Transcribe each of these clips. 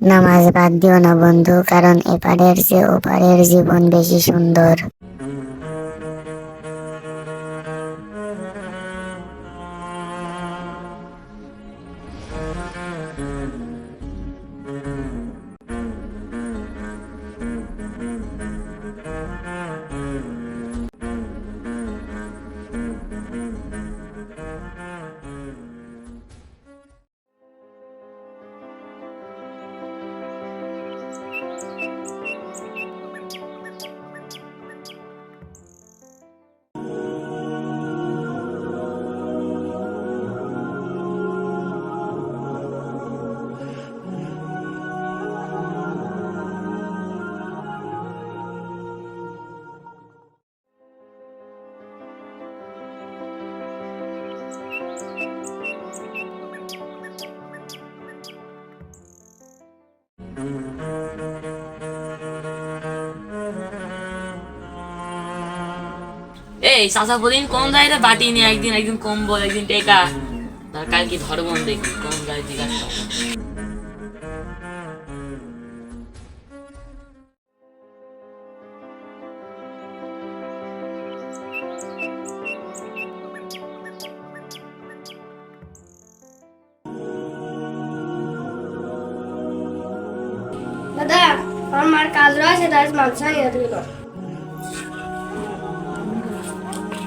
নামাজ বাদ দিও না বন্ধু কারণ এপারের চেয়ে ওপারের জীবন বেশি সুন্দর। এই চাচা প্রতিদিন কম যায় বাটি নিয়ে একদিন একদিন কম্বল একদিন টেকা। তার কালকে ধর্ম দেখি কম যায় জিজ্ঞাসা দাদা, আমার মার কাজ রয়েছে, তাই মাংস নিয়ে দিল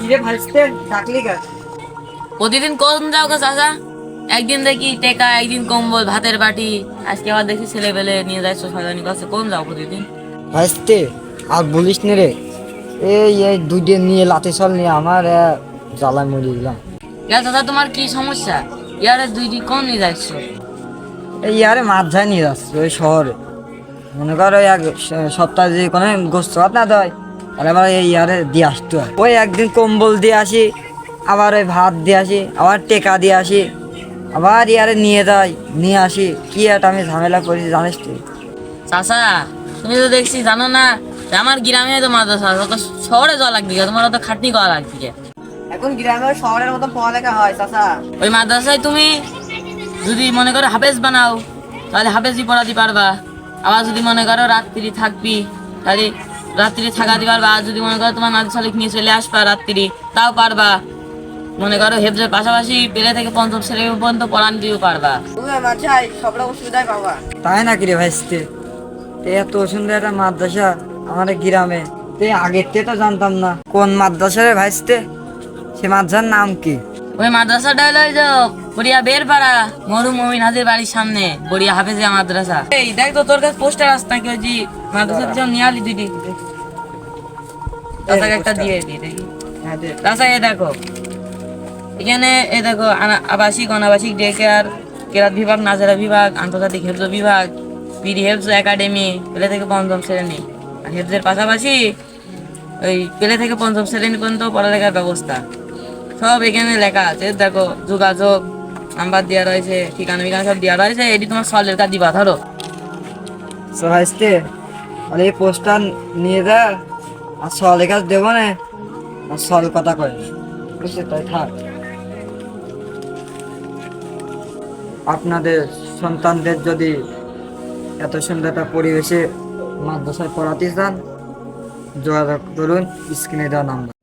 কিরে ডাকলি গা প্রতিদিন কম যাও গো চাচা? একদিন দেখি টেকা একদিন কম্বল ভাতের বাটি। আজকে আবার দেখি ছেলে পেলে নিয়ে যাচ্ছ সাজানি কাছে। কোন যাও প্রতিদিন? ভাইস্তে আর বলিস নে রে। এই এই দুই দিন নিয়ে লাঠি চল নিয়ে আমার আহ, জ্বালায় মরে গেলাম ইয়া দাদা তোমার কি সমস্যা? ইয়ারে দুইটি কোন নিয়ে যাচ্ছ? এই ইয়ারে মাছ যায় নিয়ে যাচ্ছে ওই শহরে। মনে করো এক সপ্তাহে যে কোনো গোস্ত না দেয়। আর আবার এই ইয়ারে দিয়ে আসতে হয় ওই একদিন কম্বল দিয়ে আসি আবার ওই ভাত দিয়ে আসি আবার টেকা দিয়ে আসি আবার ইয়ারে নিয়ে যাই নিয়ে আসি। কি একটা আমি ঝামেলা করেছি জানিস তুই? চাচা তুমি তো দেখছি জানো না আমার গ্রামে তো মাদ্রাসা তো শহরে যাওয়া লাগবে কি? তোমার তো খাটনি করা লাগবে কি? এখন গ্রামে শহরের মতো পড়ালেখা হয় চাচা। ওই মাদ্রাসায় তুমি যদি মনে করো হাফেজ বানাও তাহলে হাফেজই পড়াতে পারবা। আবার যদি মনে করো রাত্রি থাকবি তাহলে রাত্রি থাকাতে পারবা আর যদি মনে করো তোমার মাদ্রাসা লিখ নিয়ে চলে আসবা রাত্রি তাও পারবা। মনে করো হেফজের পাশাপাশি পেলে থেকে পঞ্চম শ্রেণি পর্যন্ত পড়ান দিয়েও পারবা। সব রকম সুবিধাই পাবা। তাই নাকি রে ভাইস্তে এত সুন্দর একটা মাদ্রাসা আমাদের গ্রামে। তে আগের থেকে তো জানতাম না। কোন মাদ্রাসা রে ভাইস্তে সে মাদ্রাসার নাম কি? ওই মাদ্রাসাটা হলো ওই যে বড়িয়া বের পাড়া। মরু মমিন হাজির বাড়ির সামনে। বড়িয়া হাফেজিয়া মাদ্রাসা। এই দেখ তো তোর কাছে পোস্টার আসছে নাকি ওই যে মাদ্রাসার জন্য নিয়ে আলি একটা দিয়ে দিই দেখি। তাছাড়া দেখো। এখানে এ দেখো আবাসিক অনাবাসিক ডে কেয়ার কেরাত বিভাগ নাজারা বিভাগ আন্তর্জাতিক হেফজ বিভাগ পিডি হেফজ একাডেমি পেলে থেকে পঞ্চম শ্রেণি। আর হেফজের পাশাপাশি ওই পেলে থেকে পঞ্চম শ্রেণি পর্যন্ত পড়ালেখার ব্যবস্থা। সব এখানে লেখা আছে। দেখো, যোগাযোগ, নাম্বার দেওয়া রয়েছে, ঠিকানা ঠিকানা সব দেওয়া রয়েছে। এটি তোমার সলের কাজ দিবা, ধরো। তো ভাইস্তে তাহলে এই পোস্টার নিয়ে যা, আর সলের কাছে দেবো না, আর সল কথা কয়। বুঝলি, তাই থাক। আপনাদের সন্তানদের যদি এত সুন্দর একটা পরিবেশে মাদ্রাসায় পড়াতে চান, যোগাযোগ করুন, স্ক্রিনে দেওয়া নাম্বার।